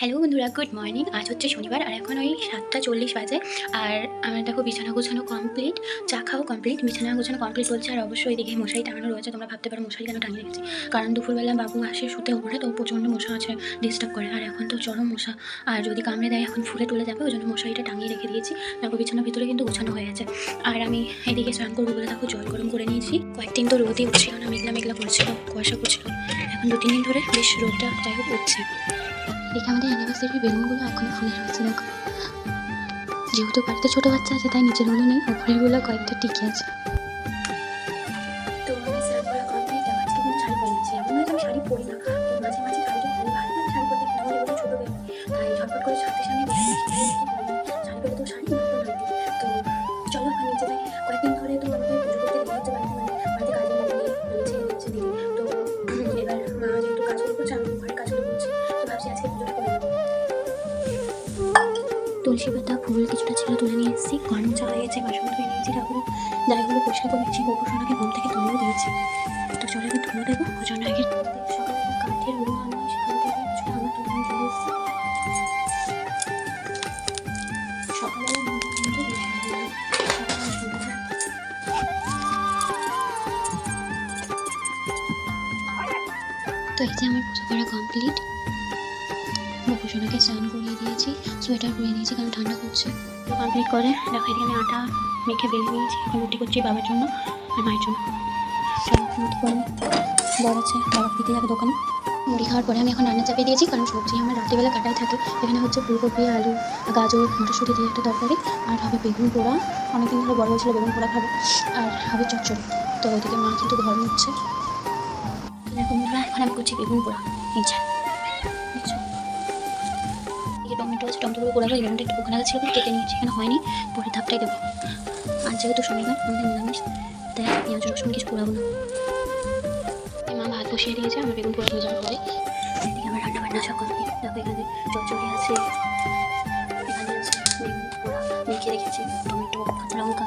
Hello বন্ধুরা good morning আজ হচ্ছে শনিবার আর এখন ওই সাতটা চল্লিশ বাজে। আর আমার দেখো বিছানা গোছানো কমপ্লিট চা খাও কমপ্লিট বিছানা গোছানো কমপ্লিট বলছে। আর অবশ্যই এদিকে মশারি টাঙানো রয়েছে, তোমরা ভাবতে পারো মশারি কেন টাঙিয়ে রেখেছি। কারণ দুপুরবেলা বাবু আসে শুতে ওপরে, তো প্রচণ্ড মশা আছে ডিস্টার্ব করে। আর এখন তো চরম মশা। আর যদি কামড়ে দেয়, এখন ফুলে তুলে যাবে ওই জন্য মশারিটা টাঙিয়ে রেখে দিয়েছি। দেখো বিছানার ভিতরে কিন্তু গোছানো হয়ে গেছে। আর আমি এদিকে স্নান করব বলে দেখো জল গরম করে নিয়েছি। কয়েকদিন তো রোদই উঠছিল না, মেঘলা মেঘলা পড়ছিল কুয়াশা পড়ছিল এখন দু তিন দিন ধরে বেশ রোদটা যাই হোক উঠছে। এদিকে আমাদের অ্যানিভার্সারি বেলুনগুলো এখনও ফুলে রয়েছে, দেখো। যেহেতু বাড়িতে ছোটো বাচ্চা আছে, তাই নিচেরগুলো নেই উপরেরগুলো কয়েকটা টিকে আছে। মাঝে মাঝে তাই ঝটপট করে সাথে তুলসী পাতা ফুল কিছুটা ছিল তুলে নিয়ে এসেছি। গরম চা হয়ে গেছে, বাসন ধুয়ে নিয়েছি তারপরে জায়গাগুলো পরিষ্কার করে নিয়েছি গোপুসোনাকে ঘুম থেকে তুলেও দিয়েছি। তো চলে আমি তুলে দেবো ওই আগে। কাঠের রুম আনলাম সেখান থেকে কিছুটা আমার তুলে নিয়ে চলে এসেছি। তো এই যে আমার পুজো করা কমপ্লিট গোপুসোনাকে স্নান করিয়ে দিয়েছি সোয়েটার পরিয়ে দিয়েছি কারণ ঠান্ডা করছে। কমপ্লিট করে দেখো এদিকে আমি আটা মেখে বেলে নিয়েছি রুটি করছি বাবার জন্য আর মায়ের জন্য। তো রুটি করে বড় আছে বাবা দিতে যাবে দোকানে। মুড়ি খাওয়ার পরে আমি এখন রান্না চাপিয়ে দিয়েছি কারণ সবজি আমার রাত্রিবেলা কাটাই থাকে। এখানে হচ্ছে ফুলকপি আলু গাজর মটরশুঁটি দিয়ে একটা তরকারি আর হবে বেগুন পোড়া। অনেকদিন ধরে বড় হয়েছিল বেগুন পোড়া খাব আর হবে চচ্চড়ি। তো ওইদিকে মা কিন্তু ঘর দেখো এখন আমি করছি বেগুন পোড়া। যে। টমেটো আছে টমেটোগুলো এই বেগুনটা একটু ছিল কেটে নিয়েছি, এখানে হয়নি, পরে ধাপটাই দেবো। আর যেহেতু শনিবার আমাদের নিরামিষ তাই পেঁয়াজ রসুন কিছু পোড়াবো না। মা ভাত বসিয়ে দিয়েছে, আমার বেগুন পোড়া হয়ে যাওয়ার পরে। এদিকে আমার রান্না বান্না সব দেখো এখানে চচ্চড়ি আছে, এখানে আছে বেগুন মেখে রেখেছি, টমেটো, লঙ্কা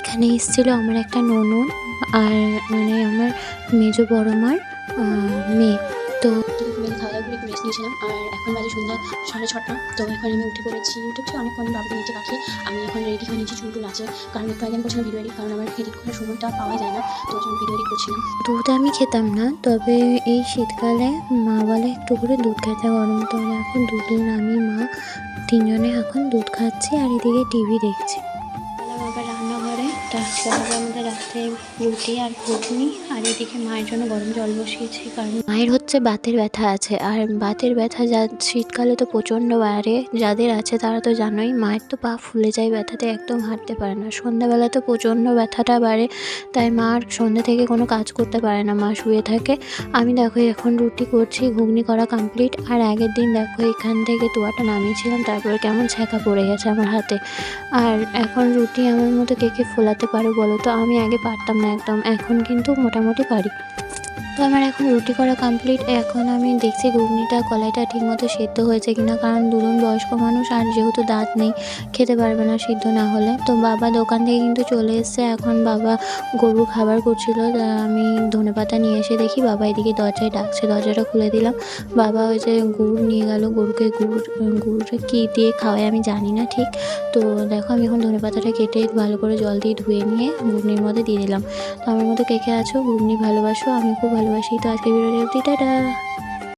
এখানে এসেছিল আমার একটা ননদ আর মানে আমার মেজো বড় মার মেয়ে। দুপুরে খাওয়া দাওয়া করে একটু রেস্ট নিয়েছিলাম। আর এখন বাজে সন্ধ্যা সাড়ে ছটা। তো এখন আমি উঠে পড়েছি উঠেছি অনেকক্ষণ বাবুকে নিচে পাঠিয়ে আমি এখন রেডি হয়ে নিয়েছি চুল টুল আছে কারণ একটু আগে আমি করছিলাম ভিডিও কারণ আমার এডিট করার সময়টা পাওয়া যায় না। তো ওই জন্য ভিডিও এডিট করছিলাম। দুধ আমি খেতাম না। তবে এই শীতকালে মা বলে একটু করে দুধ খেতে গরম তো এখন দুদিন আমি মা। তিনজনে এখন দুধ খাচ্ছি আর এদিকে টিভি দেখছি। তো হবে আমাদের রাতে রুটি আর ঘুগনি। আর এদিকে মায়ের জন্য গরম জল বসিয়েছি, কারণ মায়ের হচ্ছে বাতের ব্যথা আছে। আর বাতের ব্যথা যা, শীতকালে তো প্রচণ্ড বাড়ে। যাদের আছে তারা তো জানোই, মায়ের তো পা ফুলে যায়, ব্যথাতে একদম হাঁটতে পারে না। সন্ধ্যাবেলা তো প্রচণ্ড ব্যথাটা বাড়ে, তাই মা আর সন্ধ্যে থেকে কোনো কাজ করতে পারে না। মা শুয়ে থাকে। আমি দেখো এখন রুটি করছি, ঘুগনি করা কমপ্লিট আর আগের দিন দেখো এখান থেকে তোয়াটা নামিয়েছিলাম, তারপরে কেমন ছ্যাঁকা পড়ে গেছে আমার হাতে। আর এখন রুটি আমার মতো কে কে ফোলাতে পারো বলো তো? আমি আগে পারতাম না একদম। এখন কিন্তু মোটামুটি পারি। তো আমার এখন রুটি করা কমপ্লিট এখন আমি দেখছি ঘুগনিটা, কলাইটা ঠিকমতো সেদ্ধ হয়েছে কিনা, কারণ দুজন বয়স্ক মানুষ আর যেহেতু দাঁত নেই, খেতে পারবে না সিদ্ধ না হলে। তো বাবা দোকান থেকে কিন্তু চলে এসছে। এখন বাবা গরুর খাবার করছিল আমি ধনেপাতা নিয়ে এসে দেখি বাবা এদিকে দরজায় ডাকছে। দরজাটা খুলে দিলাম। বাবা ওই যে গুড় নিয়ে গেল, গরুকে গুড়, গুড়টা কী দিয়ে খাওয়ায় আমি জানি না ঠিক। তো দেখো আমি এখন ধনে পাতাটা কেটে ভালো করে জল দিয়ে ধুয়ে নিয়ে ঘুগনির মধ্যে দিয়ে দিলাম। তো আমার মতো কে কে আছো? ঘুগনি ভালোবাসো আমি খুব ভালোবাসি তো আজকে ভিডিওটি টাটা